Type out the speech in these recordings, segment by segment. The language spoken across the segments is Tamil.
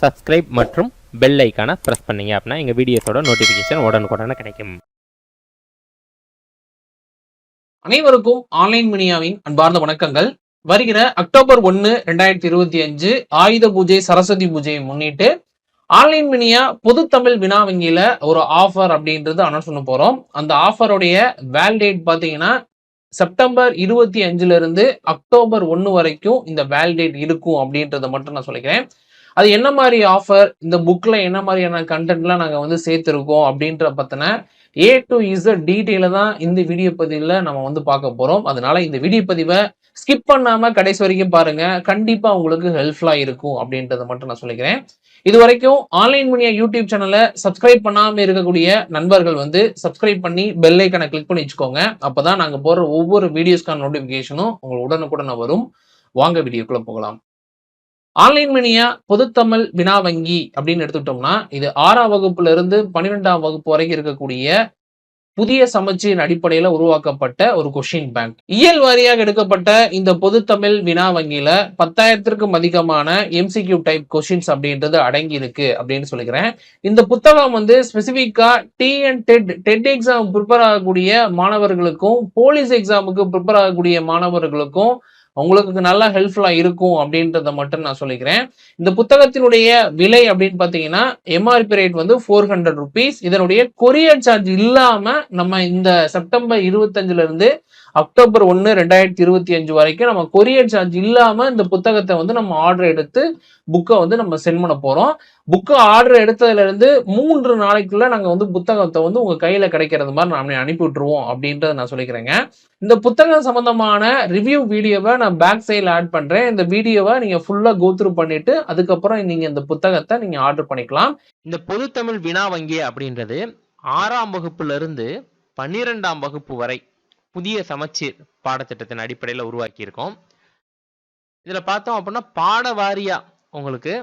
சப்ஸ்கிரைப் மற்றும் பெல் ஐக்கானை ப்ரெஸ் பண்ணீங்க அப்படின்னா எங்கள் வீடியோஸோட நோட்டிஃபிகேஷன் உடனுக்குடனே கிடைக்கும். அனைவருக்கும் ஆன்லைன் மினியாவின் அன்பார்ந்த வணக்கங்கள். வருகிற அக்டோபர் ஒன்னு ரெண்டாயிரத்தி இருபத்தி அஞ்சு ஆயுத பூஜை சரஸ்வதி பூஜையை முன்னிட்டு ஆன்லைன் மினியா பொது தமிழ் வினா வங்கியில ஒரு ஆஃபர் அப்படின்றது அனௌன்ஸ் பண்ண போறோம். அந்த ஆஃபருடைய வேல்டேட் பாத்தீங்கன்னா செப்டம்பர் இருபத்தி அஞ்சுல இருந்து அக்டோபர் ஒன்று வரைக்கும் இந்த வேல்டேட் இருக்கும் அப்படின்றத மட்டும் நான் சொல்லிக்கிறேன். அது என்ன மாதிரி ஆஃபர் இந்த புக்கில் என்ன மாதிரியான கண்டென்ட்லாம் நாங்கள் வந்து சேர்த்துருக்கோம் அப்படின்ற பற்றின ஏ டு இசட் டீட்டெயில தான் இந்த வீடியோ பதிவில் நம்ம வந்து பார்க்க போகிறோம் அதனால இந்த வீடியோ பதிவை ஸ்கிப் பண்ணாமல் கடைசி வரைக்கும் பாருங்கள் கண்டிப்பாக உங்களுக்கு ஹெல்ப்ஃபுல்லாக இருக்கும் அப்படின்றத மட்டும் நான் சொல்லிக்கிறேன். இது வரைக்கும் ஆன்லைன் மணியா யூடியூப் சேனலை சப்ஸ்கிரைப் பண்ணாமல் இருக்கக்கூடிய நண்பர்கள் வந்து சப்ஸ்கிரைப் பண்ணி பெல் ஐக்கனை கிளிக் பண்ணி வச்சுக்கோங்க. அப்போ தான் நாங்கள் போடுற ஒவ்வொரு வீடியோஸ்க்கான நோட்டிஃபிகேஷனும் உங்களுக்கு உடனுக்குடன் வரும். வாங்க வீடியோக்குள்ளே போகலாம். ஆன்லைன் மணியா பொதுத்தமிழ் வினா வங்கி அப்படின்னு எடுத்துக்கிட்டோம்னா இது ஆறாம் வகுப்புல இருந்து பன்னிரெண்டாம் வகுப்பு வரைக்கும் இருக்கக்கூடிய புதிய சமச்சீர் அடிப்படையில உருவாக்கப்பட்ட ஒரு கொஷின் பேங்க் இயல் வாரியாக எடுக்கப்பட்ட இந்த பொதுத்தமிழ் வினா வங்கியில பத்தாயிரத்திற்கும் அதிகமான எம்சிக்யூ டைப் கொஷின்ஸ் அப்படின்றது அடங்கி இருக்கு அப்படின்னு சொல்லிக்கிறேன். இந்த புத்தகம் வந்து ஸ்பெசிபிக்கா T and TET TET exam prepare ஆகக்கூடிய மாணவர்களுக்கும் போலீஸ் எக்ஸாமுக்கு ப்ரிப்பேர் ஆகக்கூடிய மாணவர்களுக்கும் உங்களுக்கு நல்லா ஹெல்ப்ஃபுல்லா இருக்கும் அப்படின்றத மட்டும் நான் சொல்லிக்கிறேன். இந்த புத்தகத்தினுடைய விலை அப்படின்னு பாத்தீங்கன்னா எம்ஆர்பி ரேட் வந்து ஃபோர் ஹண்ட்ரட் ருபீஸ் இதனுடைய கொரியர் சார்ஜ் இல்லாம நம்ம இந்த செப்டம்பர் இருபத்தஞ்சுல இருந்து அக்டோபர் ஒன்று ரெண்டாயிரத்தி இருபத்தி அஞ்சு வரைக்கும் நம்ம கொரியர் சார்ஜ் இல்லாமல் இந்த புத்தகத்தை வந்து நம்ம ஆர்டர் எடுத்து புக்கை வந்து நம்ம சென்ட் பண்ண போகிறோம் புக்கை ஆர்டர் எடுத்ததுலேருந்து மூன்று நாளைக்குள்ளே நாங்கள் வந்து புத்தகத்தை வந்து உங்கள் கையில் கிடைக்கிறது மாதிரி நாம அனுப்பி விட்டுருவோம் அப்படின்றத நான் சொல்லிக்கிறேங்க. இந்த புத்தகம் சம்மந்தமான ரிவ்யூ வீடியோவை நான் பேக் சைடில் ஆட் பண்ணுறேன் இந்த வீடியோவை நீங்கள் ஃபுல்லாக கோத்ரூ பண்ணிட்டு அதுக்கப்புறம் நீங்கள் இந்த புத்தகத்தை நீங்கள் ஆர்டர் பண்ணிக்கலாம். இந்த பொதுத்தமிழ் வினா வங்கி அப்படின்றது ஆறாம் வகுப்புலேருந்து பன்னிரெண்டாம் வகுப்பு வரை புதிய சமச்சீர் பாடத்திட்டத்தின் அடிப்படையில் உருவாக்கியிருக்கோம். இதில் பார்த்தோம் அப்படின்னா பாட வாரியா உங்களுக்கு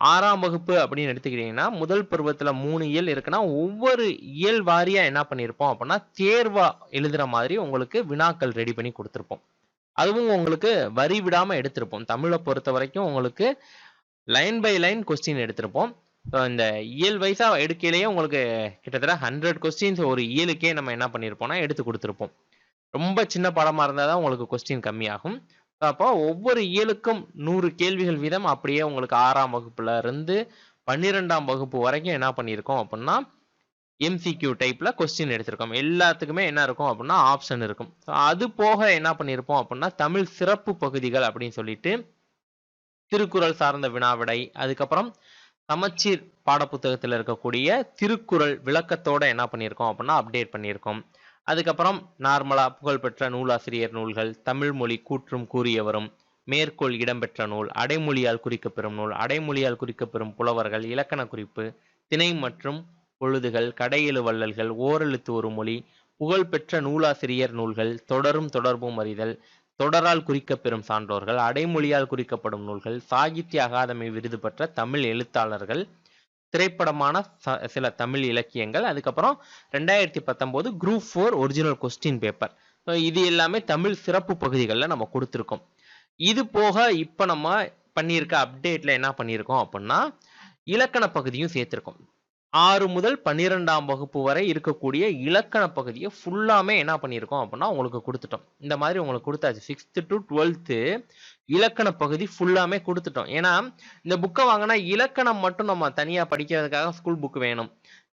ஆறாம் வகுப்பு அப்படின்னு எடுத்துக்கிட்டீங்கன்னா முதல் பருவத்தில் மூணு இயல் இருக்குன்னா ஒவ்வொரு இயல் வாரியாக என்ன பண்ணியிருப்போம் அப்படின்னா தேர்வா எழுதுகிற மாதிரி உங்களுக்கு வினாக்கள் ரெடி பண்ணி கொடுத்துருப்போம். அதுவும் உங்களுக்கு வரி விடாமல் எடுத்திருப்போம். தமிழை பொறுத்த வரைக்கும் உங்களுக்கு லைன் பை லைன் கொஸ்டின் எடுத்திருப்போம். ஸோ இந்த இயல் வைஸாக எடுக்கையிலேயே உங்களுக்கு கிட்டத்தட்ட ஹண்ட்ரட் கொஸ்டின்ஸ் ஒரு இயலுக்கே நம்ம என்ன பண்ணியிருப்போம்னா எடுத்து கொடுத்துருப்போம். ரொம்ப சின்ன படமாக இருந்தால் தான் உங்களுக்கு கொஸ்டின் கம்மியாகும். அப்போ ஒவ்வொரு இயலுக்கும் நூறு கேள்விகள் வீதம் அப்படியே உங்களுக்கு ஆறாம் வகுப்புல இருந்து பன்னிரெண்டாம் வகுப்பு வரைக்கும் என்ன பண்ணியிருக்கோம் அப்படின்னா எம்சிக்யூ டைப்ல கொஸ்டின் எடுத்திருக்கோம். எல்லாத்துக்குமே என்ன இருக்கும் அப்படின்னா ஆப்ஷன் இருக்கும். அது போக என்ன பண்ணியிருப்போம் அப்படின்னா தமிழ் சிறப்பு பகுதிகள் அப்படின்னு சொல்லிட்டு திருக்குறள் சார்ந்த வினாவிடை அதுக்கப்புறம் சமச்சீர் பாடப்புத்தகத்தில் இருக்கக்கூடிய திருக்குறள் விளக்கத்தோட என்ன பண்ணியிருக்கோம் அப்படின்னா அப்டேட் பண்ணியிருக்கோம். அதுக்கப்புறம் நார்மலா புகழ்பெற்ற நூலாசிரியர் நூல்கள் தமிழ் மொழி கூற்றும் கூறியவரும் மேற்கோள் இடம்பெற்ற நூல் அடைமொழியால் குறிக்கப்பெறும் நூல் அடைமொழியால் குறிக்கப்பெறும் புலவர்கள் இலக்கண குறிப்பு திணை மற்றும் பொழுதுகள் கடையெழு வள்ளல்கள் ஓரெழுத்து ஒரு மொழி புகழ்பெற்ற நூலாசிரியர் நூல்கள் தொடரும் தொடர்பும் அறிதல் தொடரால் குறிக்கப்பெறும் சான்றோர்கள் அடைமொழியால் குறிக்கப்படும் நூல்கள் சாகித்ய அகாதமி விருது பெற்ற தமிழ் எழுத்தாளர்கள் திரைப்படமான ச- சில தமிழ் இலக்கியங்கள் அதுக்கப்புறம் ரெண்டாயிரத்தி பத்தொம்போது group four original question paper so இது எல்லாமே தமிழ் சிறப்பு பகுதிகளில் நம்ம கொடுத்துருக்கோம். இது போக இப்போ நம்ம பண்ணியிருக்க அப்டேட்ல என்ன பண்ணியிருக்கோம் அப்படின்னா இலக்கண பகுதியும் சேர்த்துருக்கோம். ஆறு முதல் பன்னிரெண்டாம் வகுப்பு வரை இருக்கக்கூடிய இலக்கண பகுதியை ஃபுல்லாமே என்ன பண்ணியிருக்கோம் அப்படின்னா உங்களுக்கு கொடுத்துட்டோம். இந்த மாதிரி உங்களுக்கு கொடுத்தாச்சு. சிக்ஸ்த்து டு டுவெல்த்து இலக்கண பகுதி ஃபுல்லாமே கொடுத்துட்டோம். ஏன்னா இந்த புக்கை வாங்கினா இலக்கணம் மட்டும் நம்ம தனியாக படிக்கிறதுக்காக ஸ்கூல் புக் வேணும்.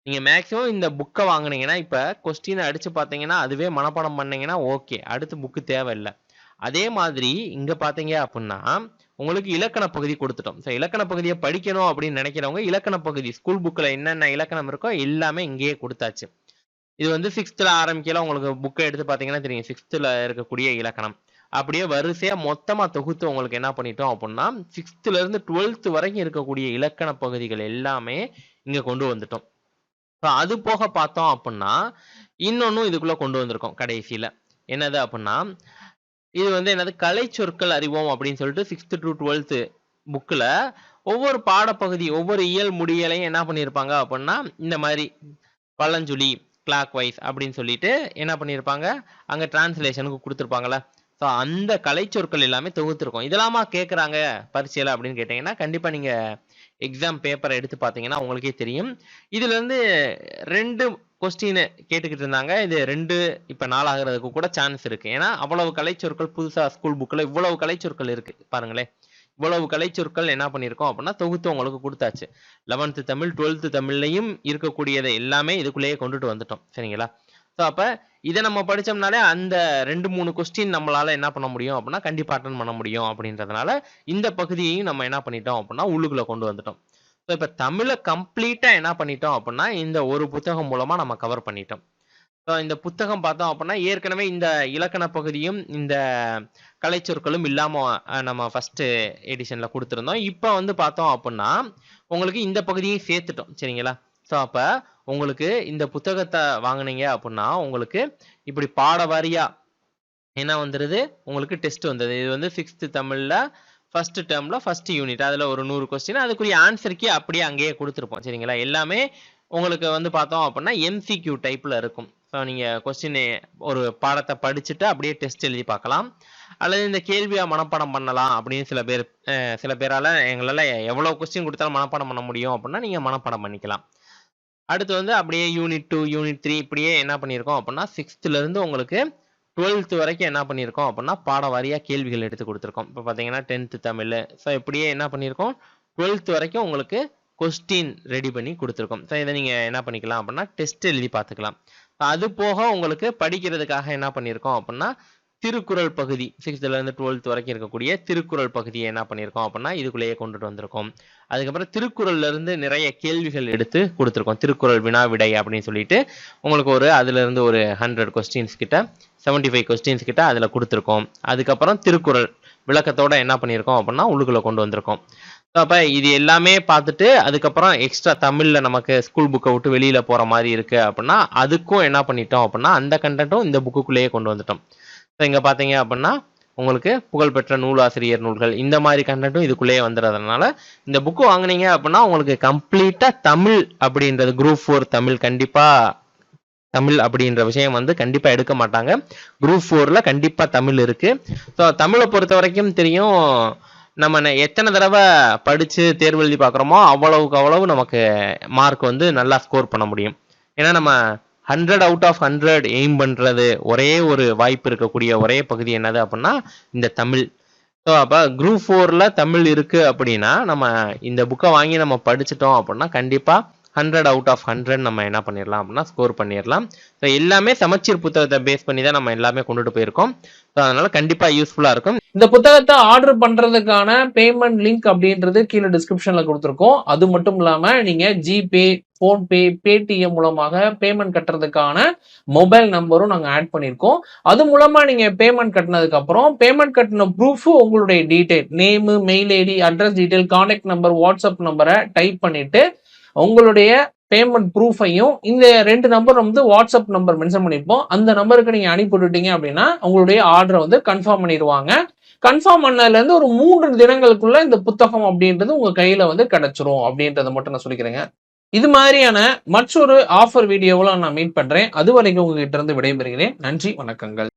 நீங்கள் மேக்ஸிமம் இந்த புக்கை வாங்கினீங்கன்னா இப்போ கொஸ்டினை அடித்து பார்த்தீங்கன்னா அதுவே மனப்பாடம் பண்ணீங்கன்னா ஓகே அடுத்து புக்கு தேவையில்லை. அதே மாதிரி இங்கே பார்த்தீங்க அப்படின்னா உங்களுக்கு இலக்கண பகுதி கொடுத்துட்டோம். ஸோ இலக்கண பகுதியை படிக்கணும் அப்படின்னு நினைக்கிறவங்க இலக்கண பகுதி ஸ்கூல் புக்கில் என்னென்ன இலக்கணம் இருக்கோ எல்லாமே இங்கேயே கொடுத்தாச்சு. இது வந்து சிக்ஸ்த்தில் ஆரம்பிக்கல உங்களுக்கு புக்கை எடுத்து பார்த்தீங்கன்னா தெரியும். சிக்ஸ்த்தில் இருக்கக்கூடிய இலக்கணம். அப்படியே வரிசையாக மொத்தமாக தொகுத்து உங்களுக்கு என்ன பண்ணிட்டோம் அப்படின்னா சிக்ஸ்த்துல இருந்து வரைக்கும் இருக்கக்கூடிய இலக்கண பகுதிகள் எல்லாமே இங்கே கொண்டு வந்துட்டோம். ஸோ அது போக பார்த்தோம் அப்படின்னா இன்னொன்னும் இதுக்குள்ளே கொண்டு வந்திருக்கோம் கடைசியில். என்னது அப்படின்னா இது வந்து என்னது? கலை சொற்கள் அறிவோம் அப்படின்னு சொல்லிட்டு சிக்ஸ்த் டு டுவெல்த்து புக்கில் ஒவ்வொரு பாடப்பகுதி ஒவ்வொரு இயல் முடியலையும் என்ன பண்ணியிருப்பாங்க அப்படின்னா இந்த மாதிரி பழஞ்சுழி கிளாக் வைஸ் அப்படின்னு சொல்லிட்டு என்ன பண்ணியிருப்பாங்க அங்கே டிரான்ஸ்லேஷனுக்கு கொடுத்துருப்பாங்கல்ல. ஸோ அந்த கலைச்சொற்கள் எல்லாமே தொகுத்துருக்கோம். இதெல்லாமா கேட்குறாங்க பரிசையில் அப்படின்னு கேட்டிங்கன்னா கண்டிப்பாக நீங்கள் எக்ஸாம் பேப்பரை எடுத்து பார்த்தீங்கன்னா உங்களுக்கே தெரியும். இதுலேருந்து ரெண்டு கொஸ்டினை கேட்டுக்கிட்டு இருந்தாங்க. இது ரெண்டு இப்போ நாளாகிறதுக்கு கூட சான்ஸ் இருக்குது ஏன்னா அவ்வளவு கலைச்சொற்கள் புதுசாக ஸ்கூல் புக்கில் இவ்வளவு கலைச்சொற்கள் இருக்குது பாருங்களேன். இவ்வளவு கலைச்சொற்கள் என்ன பண்ணியிருக்கோம் அப்படின்னா தொகுத்து உங்களுக்கு கொடுத்தாச்சு. லெவன்த்து தமிழ் டுவெல்த்து தமிழ்லையும் இருக்கக்கூடியதை எல்லாமே இதுக்குள்ளேயே கொண்டுட்டு வந்துட்டோம். சரிங்களா? ஸோ அப்போ இதை நம்ம படித்தோம்னாலே அந்த ரெண்டு மூணு கொஸ்டின் நம்மளால் என்ன பண்ண முடியும் அப்படின்னா கண்டிப்பாக அட்டன் பண்ண முடியும் அப்படின்றதுனால இந்த பகுதியையும் நம்ம என்ன பண்ணிட்டோம் அப்படின்னா உள்ளுக்குள்ளே கொண்டு வந்துட்டோம். ஸோ இப்போ தமிழை கம்ப்ளீட்டா என்ன பண்ணிட்டோம் அப்படின்னா இந்த ஒரு புத்தகம் மூலமா நம்ம கவர் பண்ணிட்டோம். ஸோ இந்த புத்தகம் பார்த்தோம் அப்படின்னா ஏற்கனவே இந்த இலக்கண பகுதியும் இந்த கலைச்சொற்களும் இல்லாமல் நம்ம ஃபஸ்ட்டு எடிஷனில் கொடுத்துருந்தோம். இப்போ வந்து பார்த்தோம் அப்படின்னா உங்களுக்கு இந்த பகுதியும் சேர்த்துட்டோம். சரிங்களா? ஸோ அப்போ உங்களுக்கு இந்த புத்தகத்தை வாங்குனீங்க அப்படின்னா உங்களுக்கு இப்படி பாட வாரியா என்ன வந்துடுது உங்களுக்கு டெஸ்ட் வந்தது இது வந்து சிக்ஸ்த்து தமிழில் ஃபர்ஸ்ட் டேர்மில் ஃபர்ஸ்ட் யூனிட் அதில் ஒரு நூறு கொஸ்டின் அதுக்குரிய ஆன்சருக்கே அப்படியே அங்கேயே கொடுத்துருப்போம். சரிங்களா? எல்லாமே உங்களுக்கு வந்து பார்த்தோம் அப்படின்னா எம்சிக்யூ டைப்பில் இருக்கும். ஸோ நீங்கள் கொஸ்டின் ஒரு பாடத்தை படிச்சுட்டு அப்படியே டெஸ்ட் எழுதி பார்க்கலாம். அல்லது இந்த கேள்வியாக மனப்பாடம் பண்ணலாம் அப்படின்னு சில பேர் சில பேரால் எங்களால் எவ்வளோ கொஸ்டின் கொடுத்தாலும் மனப்பாடம் பண்ண முடியும் அப்படின்னா நீங்கள் மனப்பாடம் பண்ணிக்கலாம். அடுத்து வந்து அப்படியே யூனிட் டூ யூனிட் த்ரீ இப்படியே என்ன பண்ணியிருக்கோம் அப்படின்னா சிக்ஸ்த்துலேருந்து உங்களுக்கு டுவெல்த் வரைக்கும் என்ன பண்ணியிருக்கோம் அப்படின்னா பாட வாரியாக கேள்விகள் எடுத்து கொடுத்துருக்கோம். இப்போ பார்த்தீங்கன்னா டென்த்து தமிழ் ஸோ இப்படியே என்ன பண்ணியிருக்கோம்? டுவெல்த் வரைக்கும் உங்களுக்கு கொஸ்டின் ரெடி பண்ணி கொடுத்துருக்கோம். ஸோ இதை நீங்கள் என்ன பண்ணிக்கலாம் அப்படின்னா டெஸ்ட் எழுதி பார்த்துக்கலாம். அது போக உங்களுக்கு படிக்கிறதுக்காக என்ன பண்ணியிருக்கோம் அப்படின்னா திருக்குறள் பகுதி சிக்ஸ்த்துலேருந்து டுவெல்த் வரைக்கும் இருக்கக்கூடிய திருக்குறள் பகுதியை என்ன பண்ணியிருக்கோம் அப்படின்னா இதுக்குள்ளேயே கொண்டுட்டு வந்திருக்கோம். அதுக்கப்புறம் திருக்குறள்ல இருந்து நிறைய கேள்விகள் எடுத்து கொடுத்துருக்கோம். திருக்குறள் வினா விடை அப்படின்னு சொல்லிட்டு உங்களுக்கு ஒரு அதுல இருந்து ஒரு ஹண்ட்ரட் கொஸ்டின்ஸ் கிட்ட செவன்டி ஃபைவ் கொஸ்டின்ஸ் கிட்ட அதில் கொடுத்துருக்கோம். அதுக்கப்புறம் திருக்குறள் விளக்கத்தோட என்ன பண்ணியிருக்கோம் அப்படின்னா உள்ளுக்குள்ள கொண்டு வந்திருக்கோம். அப்போ இது எல்லாமே பார்த்துட்டு அதுக்கப்புறம் எக்ஸ்ட்ரா தமிழில் நமக்கு ஸ்கூல் புக்கை விட்டு வெளியில் போகிற மாதிரி இருக்கு அப்படின்னா அதுக்கும் என்ன பண்ணிட்டோம் அப்படின்னா அந்த கண்டென்ட்டும் இந்த புக்குக்குள்ளேயே கொண்டு வந்துட்டோம். இங்கே பார்த்தீங்க அப்படின்னா உங்களுக்கு புகழ்பெற்ற நூலாசிரியர் நூல்கள் இந்த மாதிரி கண்டென்ட்டும் இதுக்குள்ளேயே வந்துடுறதுனால இந்த புக்கு வாங்குனீங்க அப்படின்னா உங்களுக்கு கம்ப்ளீட்டாக தமிழ் அப்படின்றது குரூப் ஃபோர் தமிழ் கண்டிப்பாக தமிழ் அப்படின்ற விஷயம் வந்து கண்டிப்பாக எடுக்க மாட்டாங்க. குரூப் ஃபோரில் கண்டிப்பாக தமிழ் இருக்குது ஸோ தமிழை பொறுத்த வரைக்கும் தெரியும் நம்ம எத்தனை தடவை படித்து தேர்வு எழுதி பார்க்குறோமோ அவ்வளவுக்கு அவ்வளவு நமக்கு மார்க் வந்து நல்லா ஸ்கோர் பண்ண முடியும். ஏன்னா நம்ம hundred out of hundred aim பண்ணுறது ஒரே ஒரு வாய்ப்பு இருக்கக்கூடிய ஒரே பகுதி என்னது அப்படின்னா இந்த தமிழ். ஸோ அப்போ குரூப் ஃபோரில் தமிழ் இருக்குது அப்படின்னா நம்ம இந்த புக்கை வாங்கி நம்ம படிச்சிட்டோம் அப்படின்னா கண்டிப்பாக ஹண்ட்ரட் அவுட் ஆஃப் ஹண்ட்ரட் நம்ம என்ன பண்ணிடலாம் அப்படின்னா ஸ்கோர் பண்ணிடலாம். ஸோ எல்லாமே சமச்சீர் புத்தகத்தை பேஸ் பண்ணி தான் நம்ம எல்லாமே கொண்டுட்டு போயிருக்கோம். ஸோ அதனால கண்டிப்பாக யூஸ்ஃபுல்லாக இருக்கும். இந்த புத்தகத்தை ஆர்டர் பண்ணுறதுக்கான பேமெண்ட் லிங்க் அப்படின்றது கீழே டிஸ்கிரிப்ஷனில் கொடுத்துருக்கோம். அது மட்டும் இல்லாமல் நீங்கள் ஜிபே ஃபோன்பே பேடிஎம் மூலமாக பேமெண்ட் கட்டுறதுக்கான மொபைல் நம்பரும் நாங்கள் ஆட் பண்ணியிருக்கோம் அது மூலமாக நீங்கள் பேமெண்ட் கட்டினதுக்கப்புறம் பேமெண்ட் கட்டின ப்ரூஃபு உங்களுடைய detail name mail ID address detail contact number WhatsApp நம்பரை டைப் பண்ணிவிட்டு உங்களுடைய பேமெண்ட் ப்ரூஃபையும் இந்த ரெண்டு நம்பர் வந்து வாட்ஸ்அப் நம்பர் மென்ஷன் பண்ணியிருப்போம் அந்த நம்பருக்கு நீங்கள் அனுப்பி விட்டுட்டீங்க அப்படின்னா உங்களுடைய ஆர்டரை வந்து கன்ஃபார்ம் பண்ணிடுவாங்க. கன்ஃபார்ம் பண்ணதுலேருந்து ஒரு மூன்று தினங்களுக்குள்ள இந்த புத்தகம் அப்படின்றது உங்கள் கையில் வந்து கிடச்சிரும் அப்படின்றத மட்டும் நான் சொல்லிக்கிறேங்க. இது மாதிரியான மற்றொரு ஆஃபர் வீடியோவில் நான் மீட் பண்ணுறேன் அது வரைக்கும் உங்ககிட்ட இருந்து விடைபெறுகிறேன். நன்றி வணக்கங்கள்.